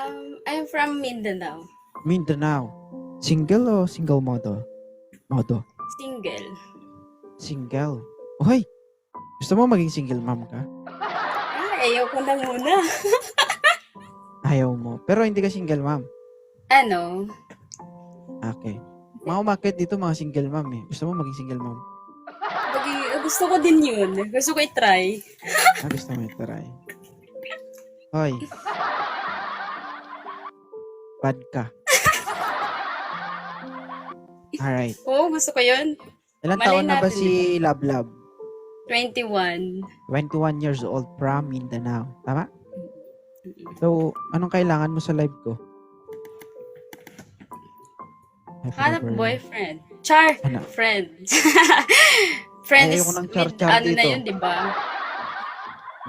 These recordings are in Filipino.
Um, I'm from Mindanao. Mindanao. Single o single modo? Modo. Single. Single. Hoy! Gusto mo maging single mom ka? Ah, ayoko na muna. Ayaw mo. Pero hindi ka single mom. Ano? Okay. Mga umakit dito mga single mom eh. Gusto mo maging single mom? Bagi, gusto ko din yun. Gusto ko i-try. Ah, gusto mo itaray. Hoy. Bad ka. Alright. Oo, gusto ko yun. Ilan Malay taon na ba natin, si Love Love? 21. 21 years old from Mindanao. Tama? So, anong kailangan mo sa live ko? Hanap boyfriend. Char! Hanap. Friend. Friend Ay, is ayoko ng with, char-char ano na dito. yun, di ba?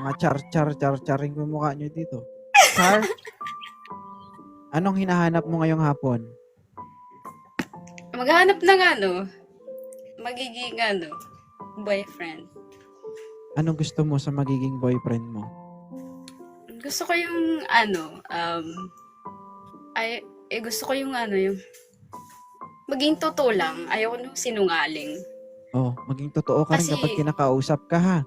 Mga char, char, char, charing yung mukha nyo dito. Char? Anong hinahanap mo ngayong hapon? Maghanap ng ano, magiging ano, boyfriend. Anong gusto mo sa magiging boyfriend mo? Gusto ko yung ano, um, ay, eh, gusto ko yung ano, yung maging totoo lang. Ayoko nung sinungaling. Oh, maging totoo ka rin Kasi- kapag kinakausap ka ha.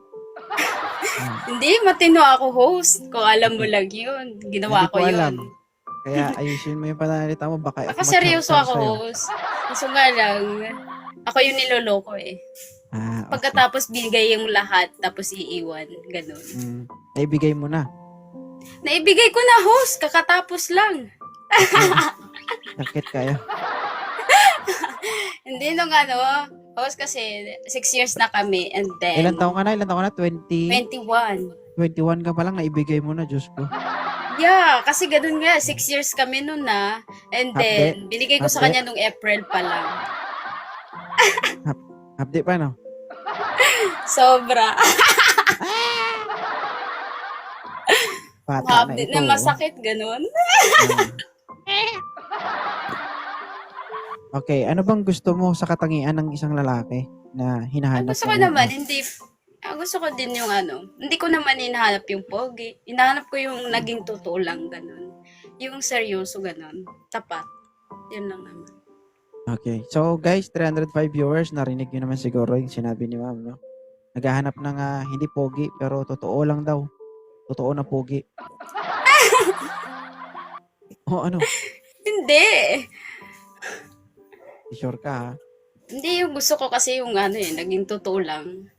Ah, Hindi, matino ako host. Kung alam mo lang yun. Ginawa Hindi ko, ko yun. Kaya ayusin mo yung pananalita mo. Baka Baka ako seryoso ako host. Gusto nga lang, ako yung niloloko eh. Ah, okay. Pagkatapos binigay yung lahat, tapos iiwan. Ganun. Mm, naibigay mo na. Naibigay ko na host, kakatapos lang. Sakit kaya. Hindi nung ano, host kasi six years na kami and then Ilan taong ka na? Ilan taong ka na? 20? 21. 21 ka pa lang, naibigay mo na, Diyos ko. Yeah, kasi ganun nga, six years kami nun na. And then, binigay ko sa Update. kanya nung April pa lang. Update pa, no? Sobra. Bata na Update ito. na oh. masakit, ganun. Okay, ano bang gusto mo sa katangian ng isang lalaki na Ang hinahanap gusto mo ko naman, hindi, ang gusto ko din yung ano, hindi ko naman hinahanap yung pogi. Hinahanap ko yung naging totoo lang, ganun. Yung seryoso, ganun. Tapat. Yun lang naman. Okay. So, guys, 305 viewers, narinig nyo naman siguro yung sinabi ni ma'am, no? Naghahanap ng ah, hindi pogi, pero totoo lang daw. Totoo na pogi. oh, ano? Hindi. Sure ka, ha? Hindi yung gusto ko kasi yung ano eh, naging totoo lang.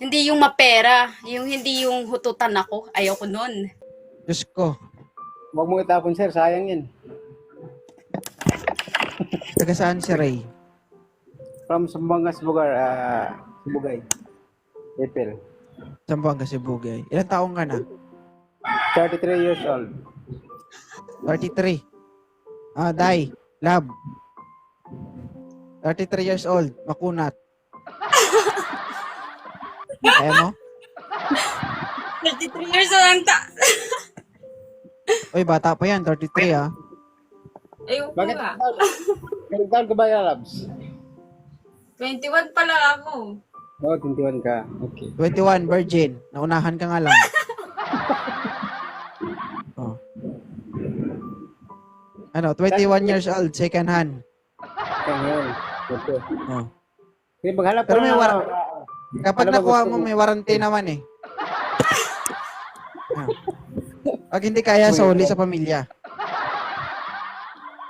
Hindi yung mapera, yung hindi yung hututan ako, ayoko nun. Diyos ko. Huwag mo itapon, sir. Sayang yan. Taga saan si Ray? From Sumbangas, Bugar, ah, Sibugay. April. Zamboanga, Sibugay. Ilan taong ka na? 33 years old. 33. Ah, Day. Lab. 33 years old. Makunat. Kaya mo? 33 years old ang ta... Uy, bata pa yan. 33 ah. Ayoko Bakit? nga. Ilang taon ka ba, Labs? 21 pala ako. Oo, oh, 21 ka. Okay. 21, virgin. Naunahan ka nga lang. oh. Ano, 21 years old, second hand. Okay, ngayon. Okay. Oh. Sige, maghanap Pero ka may ng- war- Kapag Ano nakuha mo, mo? may warranty naman eh. Ah. Pag hindi kaya, soli sa pamilya.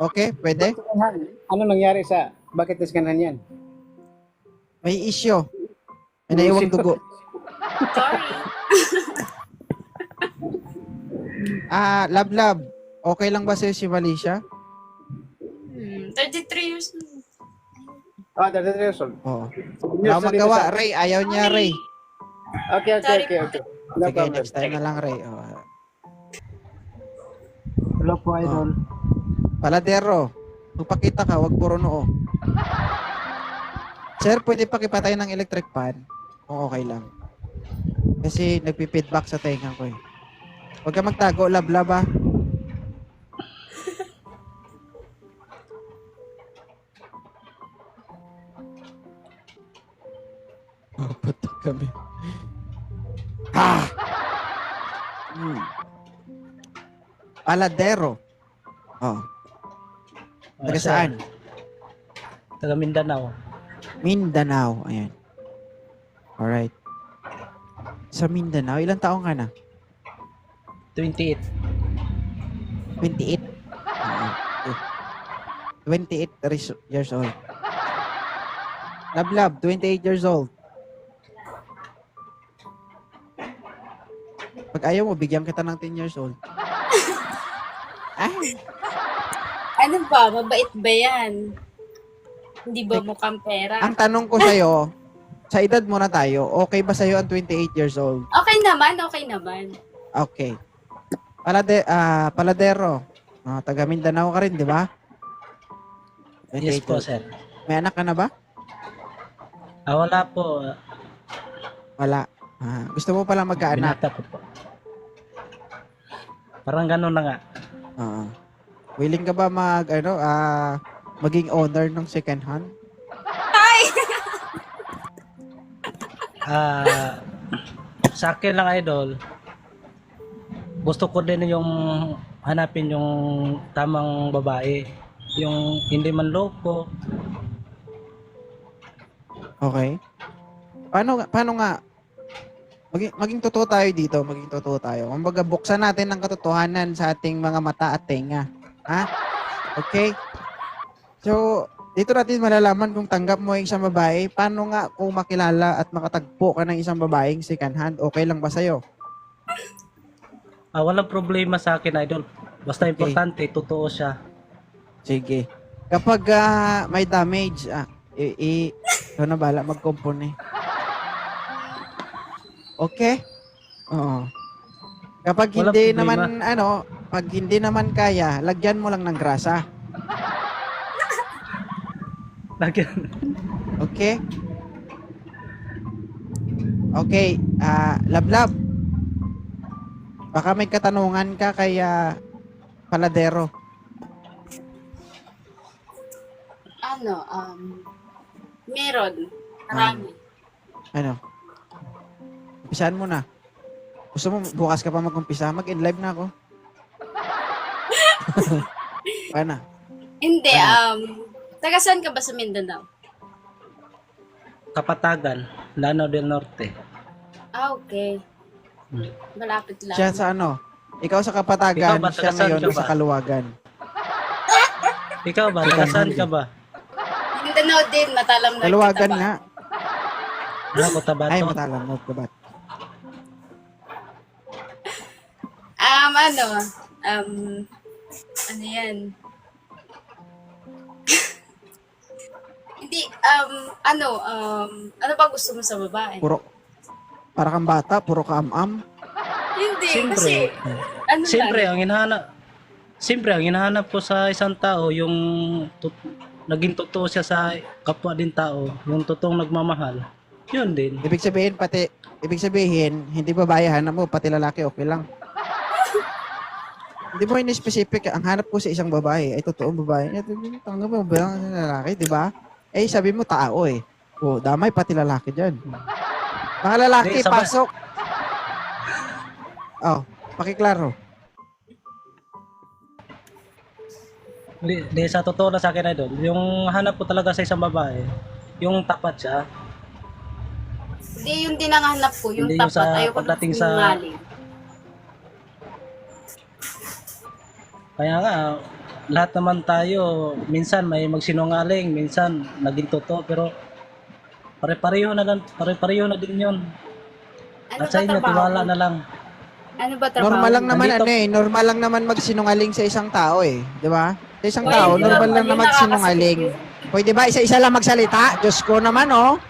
Okay, pwede? Ano nangyari sa... Bakit naskanan yan? May issue. May naiwang dugo. Sorry. Ah, lab lab. Okay lang ba sa'yo si Valicia? Hmm, 33 years old. Ah, 33 years old. Oo. Wala magawa, Ray. Ayaw niya. Ray. Okay, okay, okay, okay. No Sige, problem. next time na lang, Ray. Oh. Hello po, idol. Paladero, magpakita ka, wag puro noo. Sir, pwede pakipatay ng electric fan? Kung okay lang. Kasi nagpi-feedback sa tenga ko eh. Huwag ka magtago, lablab ah. Kami. Ha! Hmm. Paladero. Oh, Ah, taga sir. saan? Taga Mindanao. Mindanao. Ayan. Alright. Sa Mindanao, ilang taong ka na? 28. 28. Ah, okay. 28 years- years old. Love, love, 28 years old. Pag ayaw mo, bigyan kita ng 10 years old. Ay, Ano ba? Mabait ba yan? Hindi ba mukhang pera? ang tanong ko sa'yo, sa edad mo na tayo, okay ba sa'yo ang 28 years old? Okay naman, okay naman. Okay. Palade, ah, paladero. Ah, taga Mindanao ka rin, di ba? 28 Yes po, years- sir. May anak ka na ba? Ah, wala po. Wala. Ah, gusto mo pala magkaanak? Binata ko po. Parang ganun na nga. Oo. willing ka ba mag ano ah maging owner ng second hand? Ah, sa akin lang idol, gusto ko din yung hanapin yung tamang babae. Yung hindi man loko. Okay. Paano nga- paano nga maging, maging totoo tayo dito, maging totoo tayo. Kumbaga buksan natin ang katotohanan sa ating mga mata at tenga. Ha? Okay? So, dito natin malalaman kung tanggap mo yung isang babae. Paano nga kung makilala at makatagpo ka ng isang babaeng second hand, okay lang ba sa'yo? Ah, walang problema sa akin idol. Basta importante, totoo siya. Sige. Kapag ah, may damage, ah, i, i ikaw na bala magkumpone. Okay? Oo. Kapag Walang hindi problema. naman, ano, pag hindi naman kaya, lagyan mo lang ng grasa. Lagyan. Okay? Okay, ah, lablab. Baka may katanungan ka kay ah, Paladero. Ano, um, meron. Marami. Ano? Umpisahan mo na. Gusto mo bukas ka pa mag-umpisa? Mag-in live na ako. Paano? Hindi, Ano? um, taga saan ka ba sa Mindanao? Kapatagan, Lanao del Norte. Ah, okay. Hmm. Malapit lang. Siya sa ano? Ikaw sa Kapatagan, Ikaw ba, siya taga saan ngayon ka ba? sa Kaluwagan. Ikaw ba? Taga saan ka ba? Mindanao din, matalam na Kaluwagan nga. Ah, Cotabato. Ay, matalam mo, kabat. Um, ano, um, ano yan? Hindi, um, ano, um, ano ba gusto mo sa babae? Puro, para kang bata, puro ka am-am. Hindi, Siyempre. kasi, ano Siyempre, lang, ang hinahanap Siyempre, ang hinahanap ko sa isang tao, yung tut- naging totoo siya sa kapwa din tao, yung totoong nagmamahal. Yun din. Ibig sabihin, pati, ibig sabihin, hindi babae hanap mo, pati lalaki, okay lang. Hindi mo in-specific, ang hanap ko sa isang babae, ay totoong babae. Eh, Tanggap mo ba ang lalaki, di ba? Eh, sabi mo tao eh. O, damay pati lalaki dyan. Mga lalaki, Hindi, sabay- pasok! Oh, pakiklaro. Di, di sa totoo na sa akin idol, yung hanap ko talaga sa isang babae, yung tapat siya, hindi yung dinanganap ko, yung Hindi yung tapat, sa ayoko na pagdating sa- sinungaling. Kaya nga, lahat naman tayo, minsan may magsinungaling, minsan naging totoo, pero pare-pareho na, lang- pare-pareho na din yun. Ano At ba sa inyo, tiwala na lang. Ano ba trabaho? Normal lang naman Nandito- ano eh, normal lang naman magsinungaling sa isang tao eh, di ba? Sa isang Oy, tao, hindi normal naman, lang na magsinungaling. nakakasakit Pwede ba isa-isa lang magsalita? Diyos ko naman oh.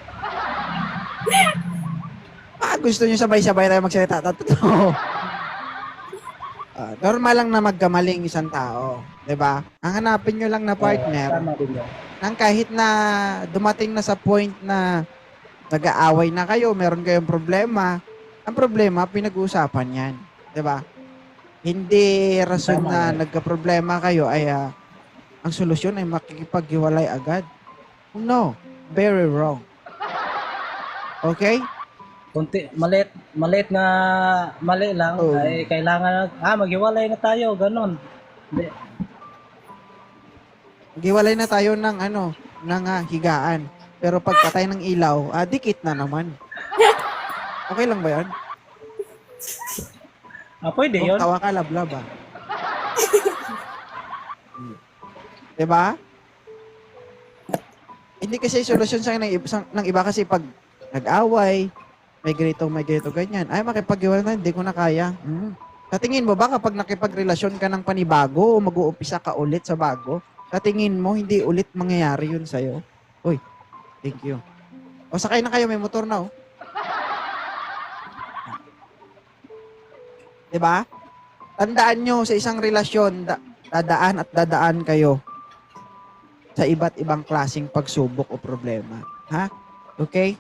Ah, gusto niyo sabay-sabay tayo magsalita. Totoo. Ah, normal lang na magkamaling isang tao, 'di ba? Ang hanapin niyo lang na partner yun. nang kahit na dumating na sa point na nag-aaway na kayo, meron kayong problema, ang problema pinag-uusapan 'yan, 'di ba? Hindi rason na nagka-problema kayo ay ah, ang solusyon ay makikipaghiwalay agad. No, very wrong. Okay? Kunti, malit, malit nga, mali lang, Oo. ay kailangan, ah, maghiwalay na tayo, ganon. Hindi. Giwalay na tayo ng ano, ng ah, higaan. Pero pagpatay ng ilaw, ah, dikit na naman. Okay lang ba 'yon? Ah, pwede yun. tawa ka, lablab ah. Hmm. diba? Hindi kasi solusyon sa ng, ng iba kasi pag nag-away, may ganito, may ganito, ganyan. Ay, makipag-iwalay na, hindi ko na kaya. Hmm. Sa tingin mo ba kapag nakipagrelasyon ka ng panibago o mag-uumpisa ka ulit sa bago, sa tingin mo, hindi ulit mangyayari yun sa'yo? Uy, thank you. O sakay na kayo, may motor na oh. 'Di ba? Tandaan nyo sa isang relasyon, da- dadaan at dadaan kayo sa iba't ibang klasing pagsubok o problema. Ha? Okay?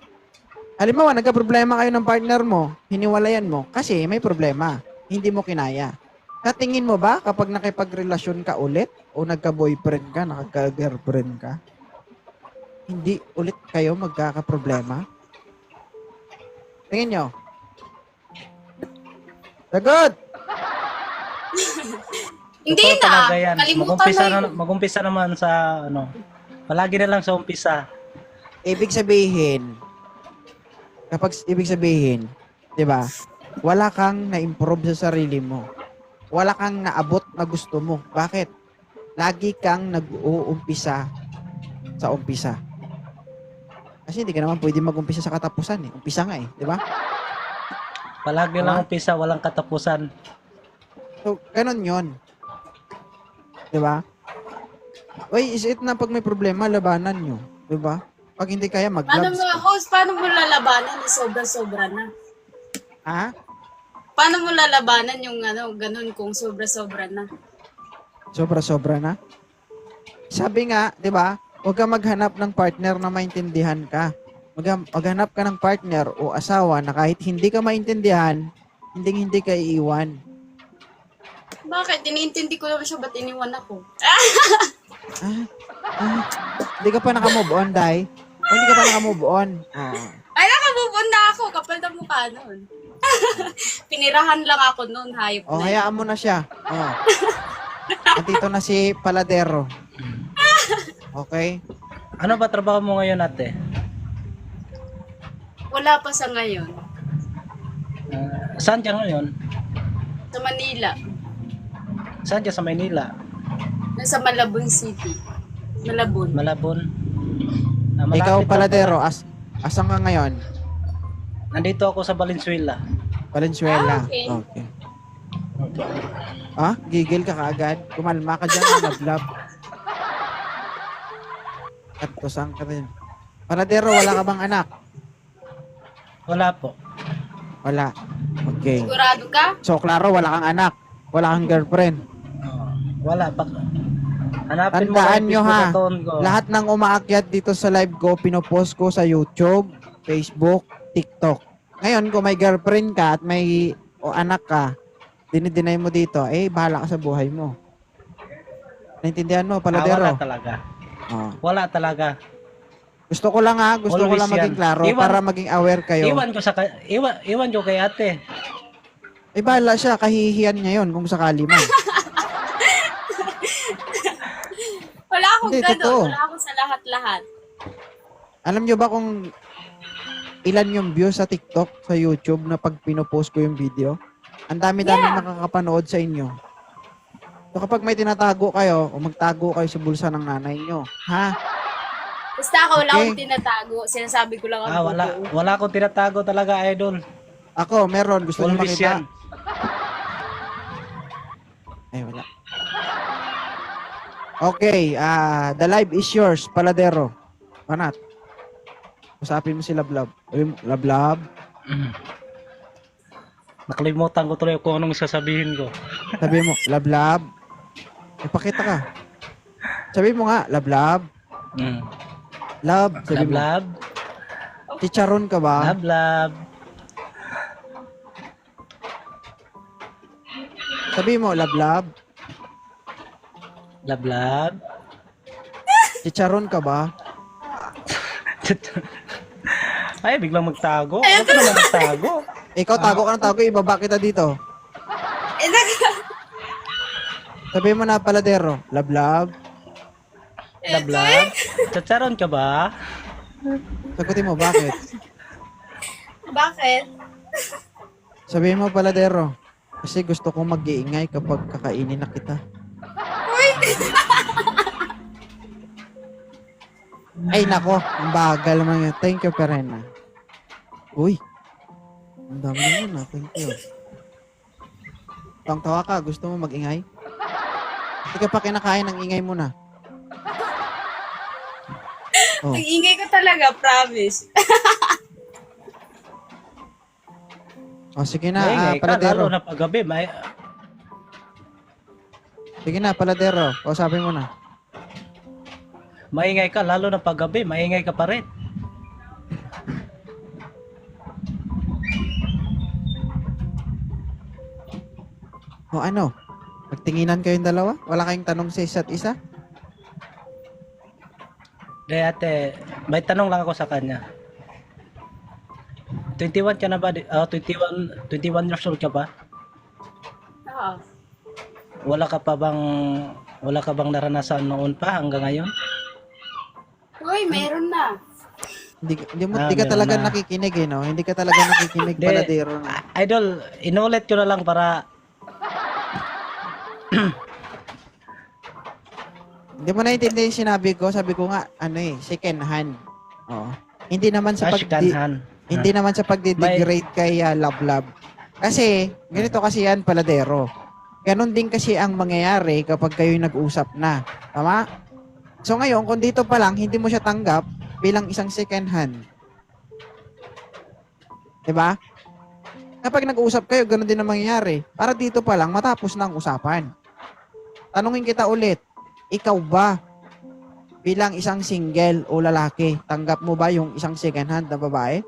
Halimbawa, nagka-problema kayo ng partner mo, hiniwalayan mo, kasi may problema. Hindi mo kinaya. Sa tingin mo ba, kapag nakipagrelasyon ka ulit, o nagka-boyfriend ka, nakaka-girlfriend ka, hindi ulit kayo magkakaproblema? Tingin nyo. Sagot! Hindi Totoo na. talaga yan. Kalimutan Mag-umpisa, na na, yun. mag-umpisa naman sa, ano, palagi na lang sa umpisa. ibig sabihin, kapag ibig sabihin, 'di ba? Wala kang na-improve sa sarili mo. Wala kang naabot na gusto mo. Bakit? Lagi kang nag-uumpisa sa umpisa. Kasi hindi ka naman pwede mag-umpisa sa katapusan eh. Umpisa nga eh, 'di ba? Palagi lang umpisa, walang katapusan. So, ganun 'yon. 'Di ba? Uy, is it na pag may problema, labanan nyo. 'Di ba? Pag hindi kaya, Paano mag-gloves mo, host, paano mo lalabanan na sobra-sobra na? Ha? Paano mo lalabanan yung ano, ganun kung sobra-sobra na? Sobra-sobra na. Sabi nga, 'di ba? Huwag ka maghanap ng partner na maintindihan ka. Mag- maghanap ka ng partner o asawa na kahit hindi ka maintindihan, hindi hindi ka iiwan. Bakit? Iniintindi ko naman siya, ba't iniwan ako? Ah, ah, hindi ka pa naka-move on, Day. O hindi ka pa naka-move on. Oo. Ay, nakabubon na ako, kapal na mukha nun. Pinirahan lang ako nun, hayop O, na yun. hayaan mo na siya. Oh. Nandito na si Paladero. Okay? Ano ba trabaho mo ngayon, ate? Wala pa sa ngayon. Ah, saan ka ngayon? Sa Manila. Saan ka sa Maynila? Nasa Malabon City. Malabon. Malabon? Ah, malapit Ikaw, Paladero, as asan ka ngayon? Nandito ako sa Valenzuela. Valenzuela. Ah, okay. okay. Ah, gigil ka kaagad. Kumalma ka dyan, lablab. At kusang ka rin. Paladero, wala ka bang anak? Wala po. Wala. Okay. Sigurado ka? So, klaro, wala kang anak. Wala kang girlfriend. Wala pa. Hanapin Tandaan nyo, ha? ko. Lahat ng umaakyat dito sa live ko, pinopost ko sa YouTube, Facebook, TikTok. Ngayon, kung may girlfriend ka at may o anak ka, dinideny mo dito, eh, bahala ka sa buhay mo. Naintindihan mo, Ah, Paladero? wala talaga. Oh. Wala talaga. Gusto ko lang ha, gusto ko Always lang maging yan. klaro Iwan- para maging aware kayo. Iwan ko sa iwan, iwan ko kay ate. Eh bahala siya, kahihiyan niya yun kung sakali man. Wala akong Hindi, ganun. totoo. Wala akong sa lahat-lahat. Alam nyo ba kung ilan yung views sa TikTok, sa YouTube na pag pinopost ko yung video? Ang dami-dami Yeah. nakakapanood sa inyo. So kapag may tinatago kayo, o magtago kayo sa bulsa ng nanay nyo, ha? Basta ako, wala Okay. akong tinatago. Sinasabi ko lang ang Ah, wala totoo. wala akong tinatago talaga, idol. Ako, meron. Gusto nyo Always makita? Ay, wala. Okay, ah, the live is yours, Paladero. Panat. Usapin mo si Lablab. Uy, Lablab. Nakalimutan ko tuloy kung anong sasabihin ko. sabi mo, Lablab. Ipakita ka. Sabi mo nga, Lablab. Mm. Lab, sabi Lab, mo. lab. Chicharon ka ba? Lab, lab. Sabi mo, Lablab. Lab, lab. Chicharon ka ba? Ay, biglang magtago. Huwag ka naman magtago. Ikaw, tago ka ng tago, ibaba kita dito. Sabihin mo na, paladero. Love. Lablab. Chacharon ka ba? Sagutin mo, bakit? Bakit? Sabihin mo, paladero. Kasi gusto kong mag-iingay kapag kakainin na kita. Ay, nako. Ang bagal naman yun. Thank you, Perena. Uy. Ang dami naman ah. Thank you. Tang tawa ka. Gusto mo mag-ingay? Hindi ka pa kinakain ng ingay mo na. Oh. Ang ingay ko talaga, promise. Oh, sige na, ah, Maingay ka, paladero. lalo na paggabi. May, Sige na, paladero. Kausapin mo na. maingay ka, lalo na paggabi. Maingay ka pa rin. O ano? Nagtinginan kayong dalawa? Wala kayong tanong sa isa't isa? De ate, may tanong lang ako sa kanya. 21 ka na ba? Ah, 21, 21 years old ka ba? Oo. Wala ka pa bang wala ka bang naranasan noon pa hanggang ngayon? Uy, meron na. Hindi, hindi mo, Ah, hindi ka talaga na. nakikinig eh, no? Hindi ka talaga nakikinig, Hindi. paladero. no? Idol, inulit ko na lang para Hindi mo naintindihan yung sinabi ko. Sabi ko nga, ano eh, second hand. Oo. Hindi naman sa pag ashkanhan. hindi naman sa pagde-degrade kay uh, Love Love. Kasi, ganito kasi yan, paladero. Ganon din kasi ang mangyayari kapag kayo nag-usap na. Tama? So ngayon, kung dito pa lang, hindi mo siya tanggap bilang isang second hand. 'Di ba? Kapag nag-uusap kayo, ganun din ang mangyayari. Para dito pa lang, matapos na ang usapan. Tanungin kita ulit, ikaw ba bilang isang single o lalaki, tanggap mo ba yung isang second hand na babae?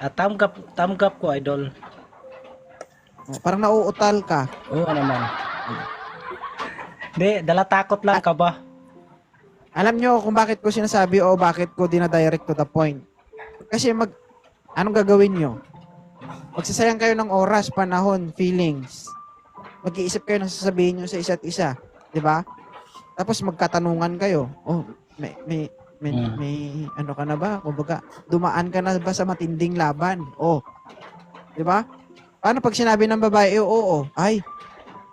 At tamgap tamgap ko idol. Parang nauutal ka. Oo naman. Hindi, dala takot lang ka ba? Alam nyo kung bakit ko sinasabi o bakit ko dinadirect to the point. Kasi mag, anong gagawin nyo? Magsasayang kayo ng oras, panahon, feelings. Mag-iisip kayo ng sasabihin nyo sa isa't isa. Di ba? Tapos magkatanungan kayo. Oh, may, may, may, Mm. may ano ka na ba? Kumbaga, dumaan ka na ba sa matinding laban? Oh. Di ba? Paano pag sinabi ng babae, oo, oo, ay,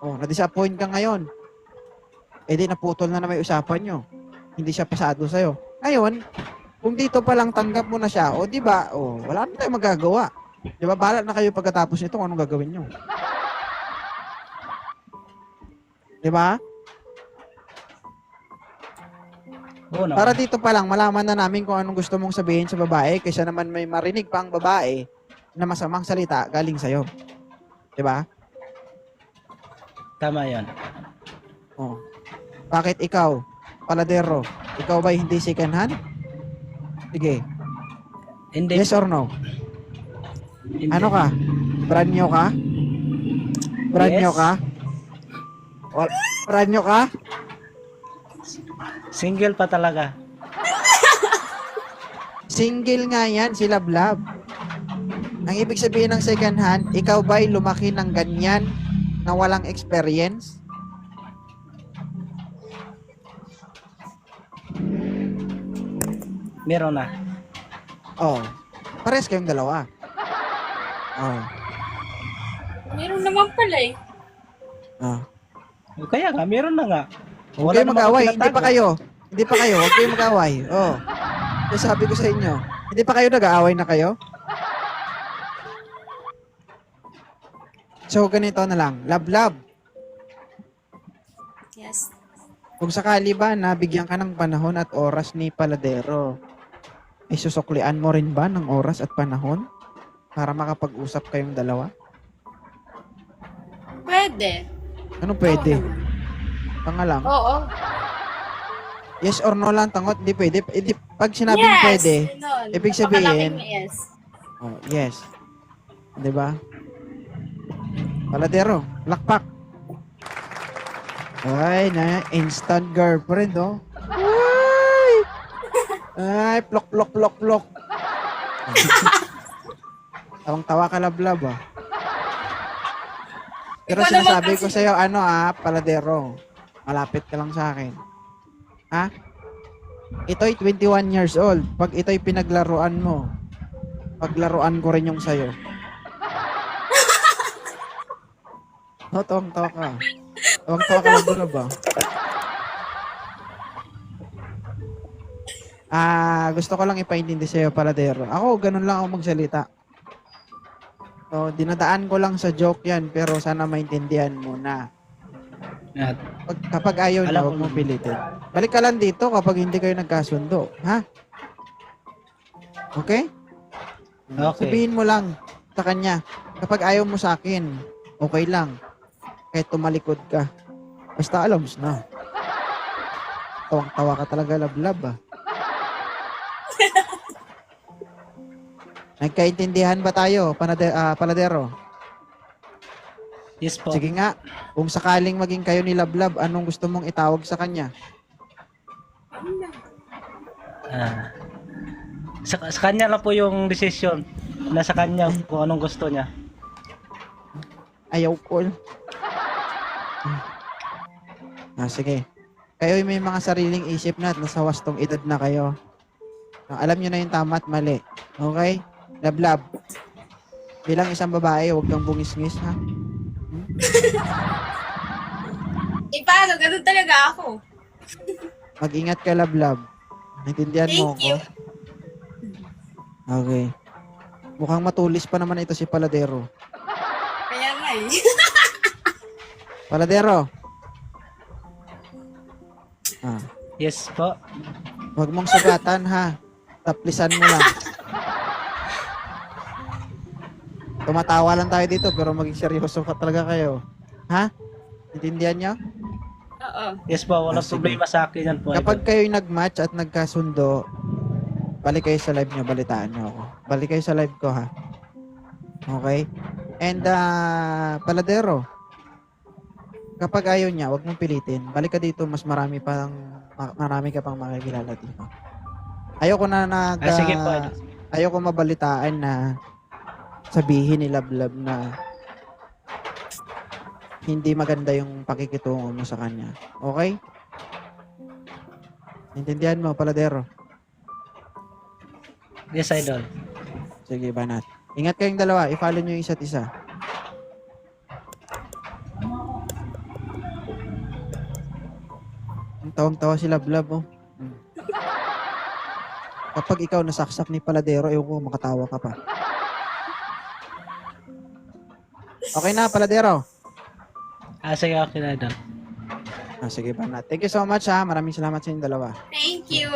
oh, na-disappoint ka ngayon. Eh di naputol na na may usapan nyo hindi siya pasado sa'yo. Ngayon, kung dito pa lang tanggap mo na siya, o di ba, o wala na tayong magagawa. Di ba, bahala na kayo pagkatapos nito kung anong gagawin nyo. Di ba? Para dito pa lang, malaman na namin kung anong gusto mong sabihin sa babae, kaysa naman may marinig pa ang babae na masamang salita galing sa'yo. Di ba? Tama 'yon. O. Bakit ikaw, paladero, ikaw ba hindi second hand? Sige. Hindi. Yes or no? hindi. Ano ka? Brand new ka? Brand Yes. new ka? Wal brand new ka? Single pa talaga. Single nga yan, si Love. Ang ibig sabihin ng second hand, ikaw ba'y lumaki ng ganyan na walang experience? Meron na. Oh. Pares kayong dalawa. Oh. Meron naman pala eh. Oh. Kaya nga, meron na nga. Huwag kayo naman mag-away. Hindi pa tinatago. kayo. Hindi pa kayo. Huwag kayo mag-away. Oh. Sabi ko sa inyo. Hindi pa kayo nag-aaway na kayo? So, ganito na lang. Love, love. Yes. Kung sakali ba nabigyan ka ng panahon at oras ni Paladero, ay susuklian mo rin ba ng oras at panahon para makapag-usap kayong dalawa? Pwede. Ano pwede? Oo. Tanga lang. Oo. Yes or no lang, tangot. Hindi pwede. Hindi, pag sinabing yes. pwede, Ganun. ibig sabihin- Napakalaking yes. oh, yes. Di ba? Paladero, lakpak. Ay, na instant girlfriend, oh. Ay! Ay, plok, plok, plok, plok. Tawang-tawa ka lablab ah. Pero Ikaw naman sinasabi kasi- ko sa'yo, ano ah, paladero. Malapit ka lang sa akin. Ha? Ito'y 21 years old. Pag ito'y pinaglaruan mo, paglaruan ko rin yung sa'yo. Oh, tawang-tawa ka. Tawang-tawa ka lablab ah. Ah, gusto ko lang ipaintindi sa'yo, paladero. Ako, ganun lang ako magsalita. So, dinadaan ko lang sa joke yan, pero sana maintindihan mo na. At, Pag, kapag ayaw niya, Alam huwag ko mo naman. pilitin. Balik ka lang dito kapag hindi kayo nagkasundo. Ha? Okay? Okay. Sabihin mo lang sa kanya, kapag ayaw mo sa akin, okay lang. Kahit tumalikod ka. Basta alam mo na. Tawang-tawa ka talaga lablab ah. Nagkaintindihan ba tayo, panade, ah, paladero? yes po. Sige nga, kung sakaling maging kayo ni Lablab, anong gusto mong itawag sa kanya? Ah. sa, sa kanya lang po yung decision. Nasa kanya kung anong gusto niya. Ayaw ko. Ah, sige. Kayo may mga sariling isip na at nasa wastong edad na kayo. Ah, alam nyo na yung tama at mali. Okay? Lablab. Bilang isang babae, huwag kang bungis-ngis, ha? Eh, paano? Ganun talaga ako. Mag-ingat ka, Lablab. Naintindihan mo Thank ko? you. Okay. Mukhang matulis pa naman ito si Paladero. Eh. Paladero. Ah, Yes po. Huwag mong sugatan ha. Taplisan mo lang. Tumatawa lang tayo dito pero maging seryoso ka talaga kayo. Ha? Intindihan niyo? Oo. Yes po, walang Ah, sige. problema sa akin yan po. Kapag idol. kayo nag-match at nagkasundo, balik kayo sa live niyo, balitaan niyo ako. Balik kayo sa live ko ha. Okay? And uh, Paladero, kapag ayaw niya, huwag mong pilitin. Balik ka dito, mas marami pang ma- marami ka pang makikilala dito. Ayoko na nag Ah, sige po. ah, idol. ayoko mabalitaan na sabihin ni Lablab na hindi maganda yung pakikitungo mo sa kanya. Okay? Intindihan mo, Paladero? Yes, idol. Sige, banat. Ingat kayong dalawa. I-follow nyo yung isa't isa. Ang tawang-tawa si Lablab, oh. Kapag ikaw nasaksak ni Paladero, ewan ko, makatawa ka pa. Okay na, Paladero. Ah, sige, okay na, idol. Ah, sige, banat. Thank you so much, ha. Maraming salamat sa inyong dalawa. Thank you.